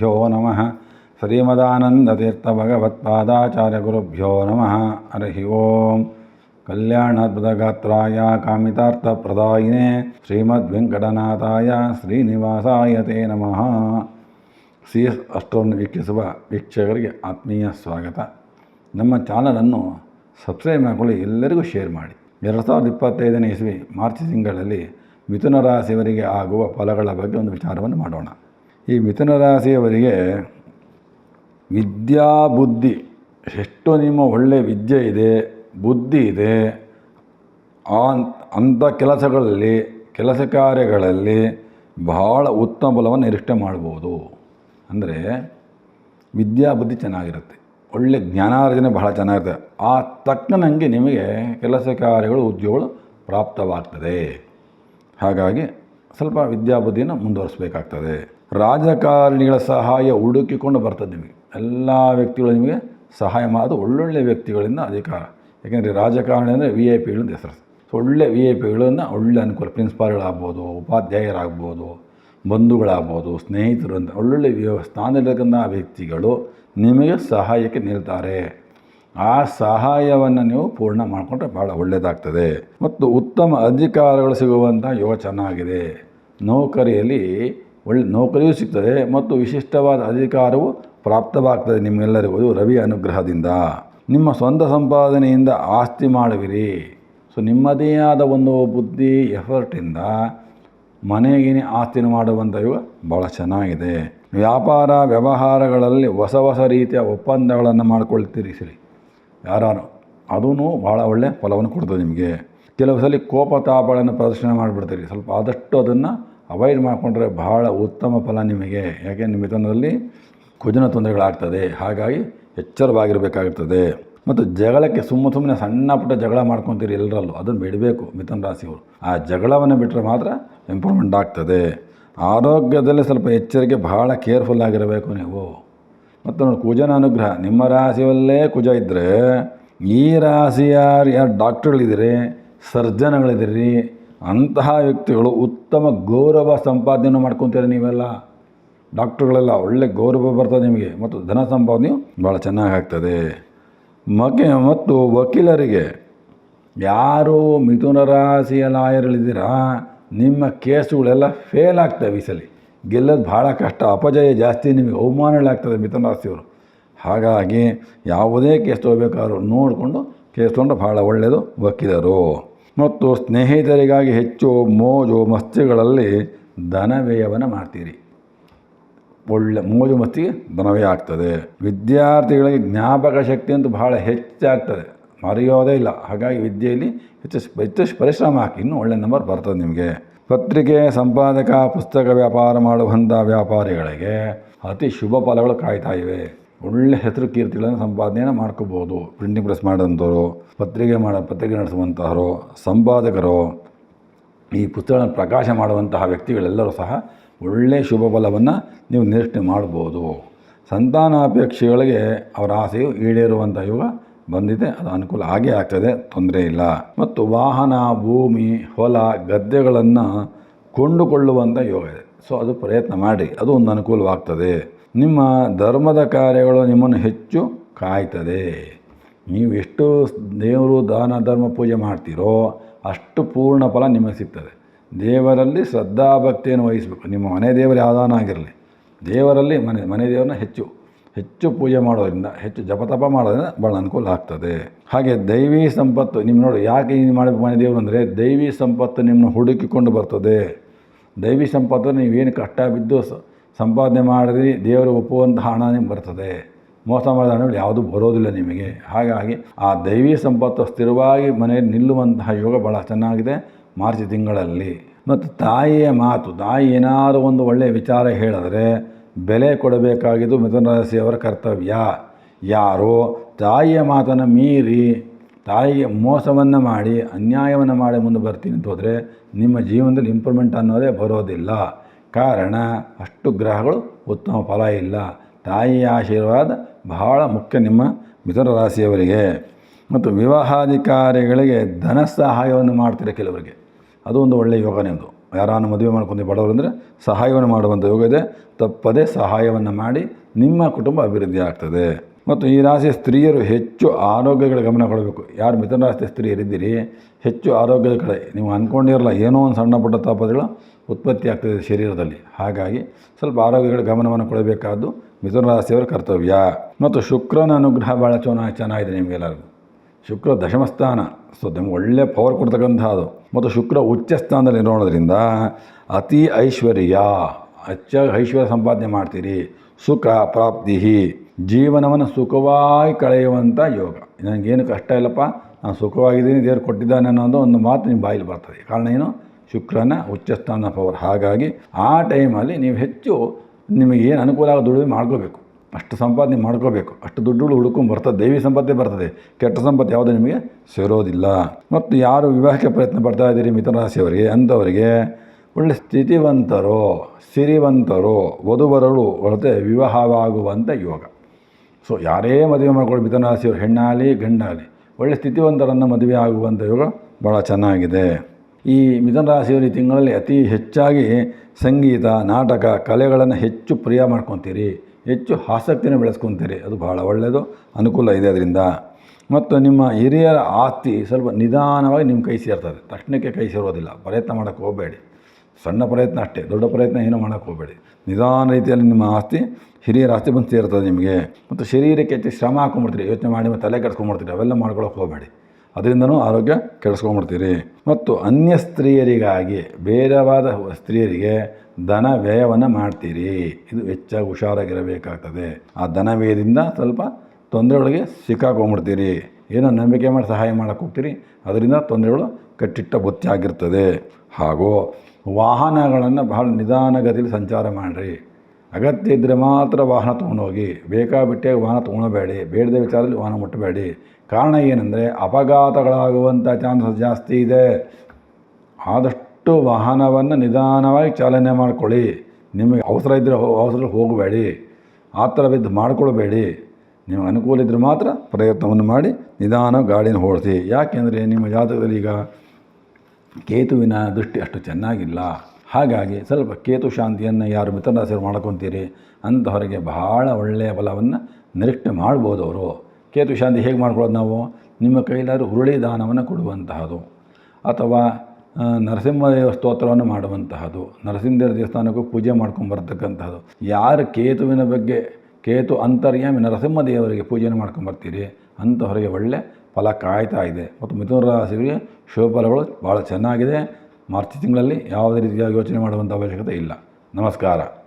ಗುರುಭ್ಯೋ ನಮಃ. ಶ್ರೀಮದಾನಂದತೀರ್ಥ ಭಗವತ್ಪಾದಾಚಾರ್ಯ ಗುರುಭ್ಯೋ ನಮಃ. ಹರಿ ಓಂ. ಕಲ್ಯಾಣಾದ್ಭುತಗಾತ್ರಾಯ ಕಾಮಿತಾರ್ಥಪ್ರದಾಯಿನೇ ಶ್ರೀಮದ್ವೆಂಕಟನಾಥಾಯ ಶ್ರೀನಿವಾಸಾಯ ತೇ ನಮಃ. ಸಿ ಎಸ್ ಅಷ್ಟವನ್ನು ವೀಕ್ಷಿಸುವ ವೀಕ್ಷಕರಿಗೆ ಆತ್ಮೀಯ ಸ್ವಾಗತ. ನಮ್ಮ ಚಾನಲನ್ನು ಸಬ್ಸ್ಕ್ರೈಬ್ ಮಾಡಿಕೊಳ್ಳಿ, ಎಲ್ಲರಿಗೂ ಶೇರ್ ಮಾಡಿ. ಎರಡು ಸಾವಿರದ ಇಪ್ಪತ್ತೈದನೇ ಇಸ್ವಿ ಮಾರ್ಚ್ ತಿಂಗಳಲ್ಲಿ ಮಿಥುನ ರಾಶಿಯವರಿಗೆ ಆಗುವ ಫಲಗಳ ಬಗ್ಗೆ ಒಂದು ವಿಚಾರವನ್ನು ಮಾಡೋಣ. ಈ ಮಿಥುನ ರಾಶಿಯವರಿಗೆ ವಿದ್ಯಾ ಬುದ್ಧಿ, ಎಷ್ಟು ನಿಮ್ಮ ಒಳ್ಳೆಯ ವಿದ್ಯೆ ಇದೆ, ಬುದ್ಧಿ ಇದೆ. ಅಂಥ ಕೆಲಸಗಳಲ್ಲಿ, ಕೆಲಸ ಕಾರ್ಯಗಳಲ್ಲಿ ಬಹಳ ಉತ್ತಮ ಬಲವನ್ನು ನಿರೀಕ್ಷೆ ಮಾಡ್ಬೋದು. ಅಂದರೆ ವಿದ್ಯಾ ಬುದ್ಧಿ ಚೆನ್ನಾಗಿರುತ್ತೆ. ಒಳ್ಳೆ ಜ್ಞಾನಾರ್ಜನೆ ಬಹಳ ಚೆನ್ನಾಗಿರುತ್ತೆ. ಆ ತಕ್ಕನಂಗೆ ನಿಮಗೆ ಕೆಲಸ ಕಾರ್ಯಗಳು, ಉದ್ಯೋಗಗಳು ಪ್ರಾಪ್ತವಾಗ್ತದೆ. ಹಾಗಾಗಿ ಸ್ವಲ್ಪ ವಿದ್ಯಾಬುದ್ಧಿಯನ್ನು ಮುಂದುವರಿಸಬೇಕಾಗ್ತದೆ. ರಾಜಕಾರಣಿಗಳ ಸಹಾಯ ಹುಡುಕಿಕೊಂಡು ಬರ್ತದೆ ನಿಮಗೆ. ಎಲ್ಲ ವ್ಯಕ್ತಿಗಳು ನಿಮಗೆ ಸಹಾಯ ಮಾಡೋದು ಒಳ್ಳೊಳ್ಳೆ ವ್ಯಕ್ತಿಗಳಿಂದ ಅಧಿಕಾರ. ಯಾಕೆಂದರೆ ರಾಜಕಾರಣಿ ಅಂದರೆ ವಿ ಐ ಪಿಗಳಿಂದ ಹೆಸರು ಒಳ್ಳೆ ವಿ ಐ ಪಿಗಳನ್ನು ಒಳ್ಳೆ ಅನುಕೂಲ ಪ್ರಿನ್ಸಿಪಾಲ್ಗಳಾಗ್ಬೋದು ಉಪಾಧ್ಯಾಯರಾಗ್ಬೋದು, ಬಂಧುಗಳಾಗ್ಬೋದು, ಸ್ನೇಹಿತರು ಅಂತ ಒಳ್ಳೊಳ್ಳೆ ಸ್ಥಾನದಲ್ಲಿರ್ತಕ್ಕಂಥ ವ್ಯಕ್ತಿಗಳು ನಿಮಗೆ ಸಹಾಯಕ್ಕೆ ನಿಲ್ತಾರೆ. ಆ ಸಹಾಯವನ್ನು ನೀವು ಪೂರ್ಣ ಮಾಡಿಕೊಂಡ್ರೆ ಭಾಳ ಒಳ್ಳೆಯದಾಗ್ತದೆ ಮತ್ತು ಉತ್ತಮ ಅಧಿಕಾರಗಳು ಸಿಗುವಂಥ ಯೋಗ ಚೆನ್ನಾಗಿದೆ. ನೌಕರಿಯಲ್ಲಿ ಒಳ್ಳೆ ನೌಕರಿಯೂ ಸಿಗ್ತದೆ ಮತ್ತು ವಿಶಿಷ್ಟವಾದ ಅಧಿಕಾರವು ಪ್ರಾಪ್ತವಾಗ್ತದೆ ನಿಮ್ಮೆಲ್ಲರಿಗೂ. ರವಿ ಅನುಗ್ರಹದಿಂದ. ನಿಮ್ಮ ಸ್ವಂತ ಸಂಪಾದನೆಯಿಂದ ಆಸ್ತಿ ಮಾಡುವಿರಿ. ಸೊ, ನಿಮ್ಮದೇ ಆದ ಒಂದು ಬುದ್ಧಿ, ಎಫರ್ಟಿಂದ ಮನೆಗಿನೇ ಆಸ್ತಿನ ಮಾಡುವಂಥ ಯುಗ ಭಾಳ ಚೆನ್ನಾಗಿದೆ. ವ್ಯಾಪಾರ, ವ್ಯವಹಾರಗಳಲ್ಲಿ ಹೊಸ ಹೊಸ ರೀತಿಯ ಒಪ್ಪಂದಗಳನ್ನು ಮಾಡಿಕೊಳ್ತೀರಿ, ಸರಿ. ಯಾರು ಅದೂ ಭಾಳ ಒಳ್ಳೆಯ ಫಲವನ್ನು ಕೊಡ್ತದೆ ನಿಮಗೆ. ಕೆಲವು ಸಲ ಕೋಪ ತಾಪಗಳನ್ನು ಪ್ರದರ್ಶನ ಮಾಡಿಬಿಡ್ತೀರಿ. ಸ್ವಲ್ಪ ಆದಷ್ಟು ಅದನ್ನು ಅವಾಯ್ಡ್ ಮಾಡಿಕೊಂಡ್ರೆ ಬಹಳ ಉತ್ತಮ ಫಲ ನಿಮಗೆ. ಯಾಕೆ? ನಿಮ್ಮ ಮಿಥುನದಲ್ಲಿ ಕುಜನ ತೊಂದರೆಗಳಾಗ್ತದೆ. ಹಾಗಾಗಿ ಎಚ್ಚರವಾಗಿರಬೇಕಾಗ್ತದೆ. ಮತ್ತು ಜಗಳಕ್ಕೆ ಸುಮ್ಮ ಸುಮ್ಮನೆ ಸಣ್ಣ ಪುಟ್ಟ ಜಗಳ ಮಾಡ್ಕೊತೀರಿ ಎಲ್ಲರಲ್ಲೂ. ಅದನ್ನು ಬಿಡಬೇಕು ಮಿಥುನ ರಾಶಿಯವರು. ಆ ಜಗಳವನ್ನು ಬಿಟ್ಟರೆ ಮಾತ್ರ ಇಂಪ್ರೂವ್ಮೆಂಟ್ ಆಗ್ತದೆ. ಆರೋಗ್ಯದಲ್ಲಿ ಸ್ವಲ್ಪ ಎಚ್ಚರಿಕೆ ಬಹಳ ಕೇರ್ಫುಲ್ ಆಗಿರಬೇಕು ನೀವು. ಮತ್ತು ನೋಡಿ, ಕುಜನ ಅನುಗ್ರಹ. ನಿಮ್ಮ ರಾಶಿಯಲ್ಲೇ ಕುಜ ಇದ್ದರೆ ಈ ರಾಶಿಯ ಯಾರು ಡಾಕ್ಟ್ರುಗಳಿದ್ದೀರಿ ಸರ್ಜನ್ಗಳಿದ್ದೀರಿ ಅಂತಹ ವ್ಯಕ್ತಿಗಳು ಉತ್ತಮ ಗೌರವ ಸಂಪಾದನೆಯನ್ನು ಮಾಡ್ಕೊತೀರಿ ನೀವೆಲ್ಲ. ಡಾಕ್ಟ್ರುಗಳೆಲ್ಲ ಒಳ್ಳೆ ಗೌರವ ಬರ್ತದೆ ನಿಮಗೆ ಮತ್ತು ಧನ ಸಂಪಾದನೆಯು ಭಾಳ ಚೆನ್ನಾಗಿ ಆಗ್ತದೆ. ಮಕೆ ಮತ್ತು ವಕೀಲರಿಗೆ ಯಾರು ಮಿಥುನ ರಾಶಿಯ ಲಾಯರ್ಗಳಿದ್ದೀರಾ, ನಿಮ್ಮ ಕೇಸುಗಳೆಲ್ಲ ಫೇಲ್ ಆಗ್ತವೆ ಈ ಸಲ. ಗೆಲ್ಲೋದು ಭಾಳ ಕಷ್ಟ, ಅಪಜಯ ಜಾಸ್ತಿ, ನಿಮಗೆ ಅವಮಾನಗಳಾಗ್ತದೆ ಮಿಥುನ ರಾಶಿಯವರು. ಹಾಗಾಗಿ ಯಾವುದೇ ಕೇಸ್ ತೊಗೋಬೇಕಾದ್ರೂ ನೋಡಿಕೊಂಡು ಕೇಸ್ ತೊಗೊಂಡು ಭಾಳ ಒಳ್ಳೆಯದು ವಕೀಲರು. ಮತ್ತು ಸ್ನೇಹಿತರಿಗಾಗಿ ಹೆಚ್ಚು ಮೋಜು ಮಸ್ತಿಗಳಲ್ಲಿ ಧನ ವ್ಯಯವನ್ನು ಮಾಡ್ತೀರಿ. ಒಳ್ಳೆ ಮೋಜು ಮಸ್ತಿಗೆ ಧನವೇ ಆಗ್ತದೆ. ವಿದ್ಯಾರ್ಥಿಗಳಿಗೆ ಜ್ಞಾಪಕ ಶಕ್ತಿ ಅಂತೂ ಬಹಳ ಹೆಚ್ಚಾಗ್ತದೆ. ಮರೆಯೋದೇ ಇಲ್ಲ. ಹಾಗಾಗಿ ವಿದ್ಯೆಯಲ್ಲಿ ಹೆಚ್ಚು ಹೆಚ್ಚು ಪರಿಶ್ರಮ ಹಾಕಿ. ಇನ್ನೂ ಒಳ್ಳೆ ನಂಬರ್ ಬರ್ತದೆ ನಿಮಗೆ. ಪತ್ರಿಕೆ, ಸಂಪಾದಕ, ಪುಸ್ತಕ ವ್ಯಾಪಾರ ಮಾಡುವಂಥ ವ್ಯಾಪಾರಿಗಳಿಗೆ ಅತಿ ಶುಭ ಫಲಗಳು ಕಾಯ್ತಾ ಇವೆ. ಒಳ್ಳೆ ಹೆಸರು ಕೀರ್ತಿಗಳನ್ನು ಸಂಪಾದನೆಯನ್ನು ಮಾಡ್ಕೋಬೋದು. ಪ್ರಿಂಟಿಂಗ್ ಪ್ರೆಸ್ ಮಾಡೋಂಥವ್ರು ಪತ್ರಿಕೆ ಮಾಡೋ, ಪತ್ರಿಕೆ ನಡೆಸುವಂತಹರು ಸಂಪಾದಕರು, ಈ ಪುಸ್ತಕಗಳನ್ನು ಪ್ರಕಾಶ ಮಾಡುವಂತಹ ವ್ಯಕ್ತಿಗಳೆಲ್ಲರೂ ಸಹ ಒಳ್ಳೆಯ ಶುಭ ಫಲವನ್ನು ನೀವು ನಿರೀಕ್ಷೆ ಮಾಡ್ಬೋದು. ಸಂತಾನಾಪೇಕ್ಷೆಗಳಿಗೆ ಅವರ ಆಸೆಯು ಈಡೇರುವಂಥ ಯುಗ ಬಂದಿದೆ. ಅದು ಅನುಕೂಲ ಆಗೇ ಆಗ್ತದೆ. ತೊಂದರೆ ಇಲ್ಲ. ಮತ್ತು ವಾಹನ, ಭೂಮಿ, ಹೊಲ, ಗದ್ದೆಗಳನ್ನು ಕೊಂಡುಕೊಳ್ಳುವಂಥ ಯೋಗ ಇದೆ. ಸೊ ಅದು ಪ್ರಯತ್ನ ಮಾಡಿ. ಅದು ಒಂದು ಅನುಕೂಲವಾಗ್ತದೆ. ನಿಮ್ಮ ಧರ್ಮದ ಕಾರ್ಯಗಳು ನಿಮ್ಮನ್ನು ಹೆಚ್ಚು ಕಾಯ್ತದೆ. ನೀವು ಎಷ್ಟು ದೇವರು ದಾನ, ಧರ್ಮ ಪೂಜೆ ಮಾಡ್ತೀರೋ ಅಷ್ಟು ಪೂರ್ಣ ಫಲ ನಿಮಗೆ ಸಿಗ್ತದೆ. ದೇವರಲ್ಲಿ ಶ್ರದ್ಧಾಭಕ್ತಿಯನ್ನು ವಹಿಸಬೇಕು. ನಿಮ್ಮ ಮನೆ ದೇವರು ಯಾವುದಾನ ಆಗಿರಲಿ. ದೇವರಲ್ಲಿ ಮನೆ ಮನೆ ದೇವರನ್ನ ಹೆಚ್ಚು ಹೆಚ್ಚು ಪೂಜೆ ಮಾಡೋದರಿಂದ, ಹೆಚ್ಚು ಜಪತಪ ಮಾಡೋದ್ರಿಂದ ಭಾಳ ಅನುಕೂಲ ಆಗ್ತದೆ. ಹಾಗೆ ದೈವಿ ಸಂಪತ್ತು ನಿಮ್ಮ ನೋಡಿ ಯಾಕೆ ಇದು ಮಾಡಬೇಕು ಮನೆ ದೇವರು ಅಂದರೆ ದೈವಿ ಸಂಪತ್ತು ನಿಮ್ಮನ್ನು ಹುಡುಕಿಕೊಂಡು ಬರ್ತದೆ. ದೈವಿ ಸಂಪತ್ತು ನೀವೇನು ಕಷ್ಟ ಬಿದ್ದು ಸ- ಸಂಪಾದನೆ ಮಾಡಿದ್ರಿ ದೇವರು ಒಪ್ಪುವಂಥ ಹಣ ನಿಮ್ಗೆ ಬರ್ತದೆ. ಮೋಸ ಮಾಡಿದ ಹಣಗಳು ಯಾವುದೂ ಬರೋದಿಲ್ಲ ನಿಮಗೆ. ಹಾಗಾಗಿ ಆ ದೈವಿ ಸಂಪತ್ತು ಸ್ಥಿರವಾಗಿ ಮನೆಯಲ್ಲಿ ನಿಲ್ಲುವಂತಹ ಯೋಗ ಭಾಳ ಚೆನ್ನಾಗಿದೆ ಮಾರ್ಚ್ ತಿಂಗಳಲ್ಲಿ. ಮತ್ತು ತಾಯಿಯ ಮಾತು, ತಾಯಿ ಏನಾದರೂ ಒಂದು ಒಳ್ಳೆಯ ವಿಚಾರ ಹೇಳಿದ್ರೆ ಬೆಲೆ ಕೊಡಬೇಕಾಗಿದ್ದು ಮಿಥುನ ರಾಶಿಯವರ ಕರ್ತವ್ಯ. ಯಾರೋ? ತಾಯಿಯ ಮಾತನ್ನು ಮೀರಿ ತಾಯಿಗೆ ಮೋಸವನ್ನು ಮಾಡಿ, ಅನ್ಯಾಯವನ್ನು ಮಾಡಿ ಮುಂದೆ ಬರ್ತೀನಿ ಅಂತ ಹೋದರೆ ನಿಮ್ಮ ಜೀವನದಲ್ಲಿ ಇಂಪ್ರೂವ್ಮೆಂಟ್ ಅನ್ನೋದೇ ಬರೋದಿಲ್ಲ. ಕಾರಣ? ಅಷ್ಟು ಗ್ರಹಗಳು ಉತ್ತಮ ಫಲ ಇಲ್ಲ. ತಾಯಿಯ ಆಶೀರ್ವಾದ ಬಹಳ ಮುಖ್ಯ ನಿಮ್ಮ ಮಿಥುನ ರಾಶಿಯವರಿಗೆ. ಮತ್ತು ವಿವಾಹಾಧಿಕಾರಿಗಳಿಗೆ ಧನ ಸಹಾಯವನ್ನು ಮಾಡ್ತೀರ ಕೆಲವರಿಗೆ? ಅದು ಒಂದು ಒಳ್ಳೆಯ ಯೋಗನೇ ಅದು ಯಾರನ್ನು ಮದುವೆ ಮಾಡ್ಕೊಂಡು ಬಡವರು ಅಂದರೆ ಸಹಾಯವನ್ನು ಮಾಡುವಂಥ ಯೋಗ ಇದೆ. ತಪ್ಪದೇ ಸಹಾಯವನ್ನು ಮಾಡಿ ನಿಮ್ಮ ಕುಟುಂಬ ಅಭಿವೃದ್ಧಿ ಆಗ್ತದೆ. ಮತ್ತು ಈ ರಾಶಿಯ ಸ್ತ್ರೀಯರು ಹೆಚ್ಚು ಆರೋಗ್ಯಗಳ ಗಮನ ಕೊಡಬೇಕು. ಯಾರು ಮಿಥುನ ರಾಶಿಯ ಸ್ತ್ರೀಯರಿದ್ದೀರಿ? ಹೆಚ್ಚು ಆರೋಗ್ಯದ ಕಡೆ. ನೀವು ಅಂದ್ಕೊಂಡಿರಲ್ಲ, ಏನೋ ಒಂದು ಸಣ್ಣ ಪುಟ್ಟ ತಾಪಗಳು ಉತ್ಪತ್ತಿ ಆಗ್ತದೆ ಶರೀರದಲ್ಲಿ. ಹಾಗಾಗಿ ಸ್ವಲ್ಪ ಆರೋಗ್ಯಗಳ ಗಮನವನ್ನು ಕೊಡಬೇಕಾದ್ದು ಮಿಥುನ ರಾಶಿಯವರ ಕರ್ತವ್ಯ. ಮತ್ತು ಶುಕ್ರನ ಅನುಗ್ರಹ ಭಾಳ ಚೆನ್ನಾಗಿ ಚೆನ್ನಾಗಿದೆ ನಿಮಗೆಲ್ಲರಿಗೂ. ಶುಕ್ರ ದಶಮಸ್ಥಾನ ಸೊ, ನಿಮ್ಗೆ ಒಳ್ಳೆಯ ಪವರ್ ಕೊಡ್ತಕ್ಕಂಥದ್ದು ಮತ್ತು ಶುಕ್ರ ಉಚ್ಚ ಸ್ಥಾನದಲ್ಲಿ ನೋಡೋದ್ರಿಂದ ಅತಿ ಐಶ್ವರ್ಯ, ಅಚ್ಚ ಐಶ್ವರ್ಯ ಸಂಪಾದನೆ ಮಾಡ್ತೀರಿ. ಸುಖ ಪ್ರಾಪ್ತಿ, ಜೀವನವನ್ನು ಸುಖವಾಗಿ ಕಳೆಯುವಂಥ ಯೋಗ. ನನಗೇನು ಕಷ್ಟ ಇಲ್ಲಪ್ಪ, ನಾನು ಸುಖವಾಗಿದ್ದೀನಿ ದೇವ್ರು ಕೊಟ್ಟಿದ್ದಾನೆ ಅನ್ನೋದು ಒಂದು ಮಾತು ನಿಮ್ಮ ಬಾಯಲ್ಲಿ ಬರ್ತದೆ. ಕಾರಣ ಏನು? ಶುಕ್ರನ ಉಚ್ಚಸ್ಥಾನ ಪವರ್. ಹಾಗಾಗಿ ಆ ಟೈಮಲ್ಲಿ ನೀವು ಹೆಚ್ಚು ನಿಮಗೆ ಏನು ಅನುಕೂಲ ಆಗೋ ದುಡಿಮೆ ಮಾಡ್ಕೋಬೇಕು ಅಷ್ಟು ಸಂಪಾದನೆ ಮಾಡ್ಕೋಬೇಕು ಅಷ್ಟು ದುಡ್ಡುಗಳು ಹುಡುಕೊಂಡು ಬರ್ತದೆ. ದೇವಿ ಸಂಪತ್ತೇ ಬರ್ತದೆ. ಕೆಟ್ಟ ಸಂಪತ್ತು ಯಾವುದೂ ನಿಮಗೆ ಸೇರೋದಿಲ್ಲ. ಮತ್ತು ಯಾರು ವಿವಾಹಕ್ಕೆ ಪ್ರಯತ್ನ ಪಡ್ತಾ ಇದ್ದೀರಿ ಮಿಥುನ ರಾಶಿಯವರಿಗೆ, ಅಂಥವರಿಗೆ, ಒಳ್ಳೆ ಸ್ಥಿತಿವಂತರು, ಸಿರಿವಂತರು, ವಧುವರಳು ಹೊರತೆ ವಿವಾಹವಾಗುವಂಥ ಯೋಗ. ಸೊ, ಯಾರೇ ಮದುವೆ ಮಾಡ್ಕೊಳ್ಳಿ ಮಿಥುನ ರಾಶಿಯವರು, ಹೆಣ್ಣಾಗಲಿ ಗಂಡಾಗಲಿ, ಒಳ್ಳೆ ಸ್ಥಿತಿವಂತರನ್ನು ಮದುವೆ ಆಗುವಂಥ ಯೋಗ ಭಾಳ ಚೆನ್ನಾಗಿದೆ. ಈ ಮಿಥುನ ರಾಶಿಯವರು ಈ ತಿಂಗಳಲ್ಲಿ ಅತಿ ಹೆಚ್ಚಾಗಿ ಸಂಗೀತ, ನಾಟಕ, ಕಲೆಗಳನ್ನು ಹೆಚ್ಚು ಪ್ರಿಯ ಮಾಡ್ಕೊತೀರಿ. ಹೆಚ್ಚು ಆಸಕ್ತಿನ ಬೆಳೆಸ್ಕೊತೀರಿ. ಅದು ಭಾಳ ಒಳ್ಳೆಯದು. ಅನುಕೂಲ ಇದೆ ಅದರಿಂದ. ಮತ್ತು ನಿಮ್ಮ ಹಿರಿಯರ ಆಸ್ತಿ ಸ್ವಲ್ಪ ನಿಧಾನವಾಗಿ ನಿಮ್ಮ ಕೈ ಸೇರ್ತದೆ. ತಕ್ಷಣಕ್ಕೆ ಕೈ ಸೇರೋದಿಲ್ಲ. ಪ್ರಯತ್ನ ಮಾಡೋಕ್ಕೆ ಹೋಗಬೇಡಿ. ಸಣ್ಣ ಪ್ರಯತ್ನ ಅಷ್ಟೇ. ದೊಡ್ಡ ಪ್ರಯತ್ನ ಏನೂ ಮಾಡೋಕ್ಕೆ ಹೋಗಬೇಡಿ. ನಿಧಾನ ರೀತಿಯಲ್ಲಿ ನಿಮ್ಮ ಆಸ್ತಿ ಹಿರಿಯರ ಆಸ್ತಿ ಬಂದು ಸೇರ್ತದೆ ನಿಮಗೆ. ಮತ್ತು ಶರೀರಕ್ಕೆ ಹೆಚ್ಚು ಶ್ರಮ ಹಾಕೊಂಡ್ಬಿಡ್ತೀರಿ ಯೋಚನೆ ಮಾಡಿ ಮತ್ತು ತಲೆ ಕೆಡ್ಸ್ಕೊಂಡ್ಬಿಡ್ತೀರಿ ಅವೆಲ್ಲ ಮಾಡ್ಕೊಳಕ್ಕೆ ಹೋಗಬೇಡಿ. ಅದರಿಂದನೂ ಆರೋಗ್ಯ ಕೆಡಿಸ್ಕೊಂಡ್ಬಿಡ್ತೀರಿ. ಮತ್ತು ಅನ್ಯ ಸ್ತ್ರೀಯರಿಗಾಗಿ ಬೇರೆವಾದ ಸ್ತ್ರೀಯರಿಗೆ ಧನ ವ್ಯಯವನ್ನು ಮಾಡ್ತೀರಿ. ಇದು ಹೆಚ್ಚಾಗಿ ಹುಷಾರಾಗಿರಬೇಕಾಗ್ತದೆ. ಆ ದನ ವ್ಯಯದಿಂದ ಸ್ವಲ್ಪ ತೊಂದರೆಗಳಿಗೆ ಸಿಕ್ಕಾಕೊಂಡ್ಬಿಡ್ತೀರಿ. ಏನೋ ನಂಬಿಕೆ ಮಾಡಿ ಸಹಾಯ ಮಾಡಕ್ಕೆ ಹೋಗ್ತೀರಿ. ಅದರಿಂದ ತೊಂದರೆಗಳು ಕಟ್ಟಿಟ್ಟ ಬುತ್ತಿ ಹಾಗೂ ವಾಹನಗಳನ್ನು ಬಹಳ ನಿಧಾನಗತಿಯಲ್ಲಿ ಸಂಚಾರ ಮಾಡಿರಿ. ಅಗತ್ಯ ಇದ್ದರೆ ಮಾತ್ರ ವಾಹನ ತೊಗೊಂಡೋಗಿ. ಬೇಕಾಬಿಟ್ಟೆ ವಾಹನ ತೊಗೊಳಬೇಡಿ ಬೇಡದ ವಿಚಾರದಲ್ಲಿ ವಾಹನ ಮುಟ್ಟಬೇಡಿ. ಕಾರಣ ಏನಂದರೆ ಅಪಘಾತಗಳಾಗುವಂಥ ಚಾನ್ಸಸ್ ಜಾಸ್ತಿ ಇದೆ. ಆದಷ್ಟು ವಾಹನವನ್ನು ನಿಧಾನವಾಗಿ ಚಾಲನೆ ಮಾಡ್ಕೊಳ್ಳಿ. ನಿಮಗೆ ಅವಸರ ಇದ್ದರೆ ಅವಸರ ಹೋಗಬೇಡಿ. ಆ ಥರ ಬಿದ್ದು ಮಾಡ್ಕೊಳ್ಬೇಡಿ. ನಿಮಗೆ ಅನುಕೂಲ ಇದ್ದರೆ ಮಾತ್ರ ಪ್ರಯತ್ನವನ್ನು ಮಾಡಿ ನಿಧಾನ ಗಾಡಿನ ಓಡಿಸಿ. ಯಾಕೆಂದರೆ ನಿಮ್ಮ ಜಾತಕದಲ್ಲಿ ಈಗ ಕೇತುವಿನ ದೃಷ್ಟಿ ಅಷ್ಟು ಚೆನ್ನಾಗಿಲ್ಲ. ಹಾಗಾಗಿ ಸ್ವಲ್ಪ ಕೇತು ಶಾಂತಿಯನ್ನು ಯಾರು ಮಿಥುನರಾಶಿಯವರು ಮಾಡ್ಕೊತೀರಿ ಅಂಥವರಿಗೆ ಬಹಳ ಒಳ್ಳೆಯ ಬಲವನ್ನು ನಿರೀಕ್ಷೆ ಮಾಡ್ಬೋದು ಅವರು. ಕೇತು ಶಾಂತಿ ಹೇಗೆ ಮಾಡ್ಕೊಳ್ಳೋದು ನಾವು? ನಿಮ್ಮ ಕೈಲಾದ್ರು ಹುರುಳಿ ದಾನವನ್ನು ಕೊಡುವಂತಹದು. ಅಥವಾ ನರಸಿಂಹದೇವ ಸ್ತೋತ್ರವನ್ನು ಮಾಡುವಂತಹದು. ನರಸಿಂಹದೇವರ ದೇವಸ್ಥಾನಕ್ಕೂ ಪೂಜೆ ಮಾಡ್ಕೊಂಡು ಯಾರು ಕೇತುವಿನ ಬಗ್ಗೆ, ಕೇತು ಅಂತರ್ಯಾಮಿ ನರಸಿಂಹದೇವರಿಗೆ ಪೂಜೆಯನ್ನು ಮಾಡ್ಕೊಂಬರ್ತೀರಿ ಅಂಥವರಿಗೆ ಒಳ್ಳೆ ಫಲ ಕಾಯ್ತಾ ಇದೆ. ಮತ್ತು ಮಿಥುನ ರಾಶಿಯವರಿಗೆ ಶುಭಫಲಗಳು ಭಾಳ ಚೆನ್ನಾಗಿದೆ. ಮಾರ್ಚ್ ತಿಂಗಳಲ್ಲಿ ಯಾವುದೇ ರೀತಿಯಾಗಿ ಯೋಚನೆ ಮಾಡುವಂಥ ಅವಶ್ಯಕತೆ ಇಲ್ಲ. ನಮಸ್ಕಾರ.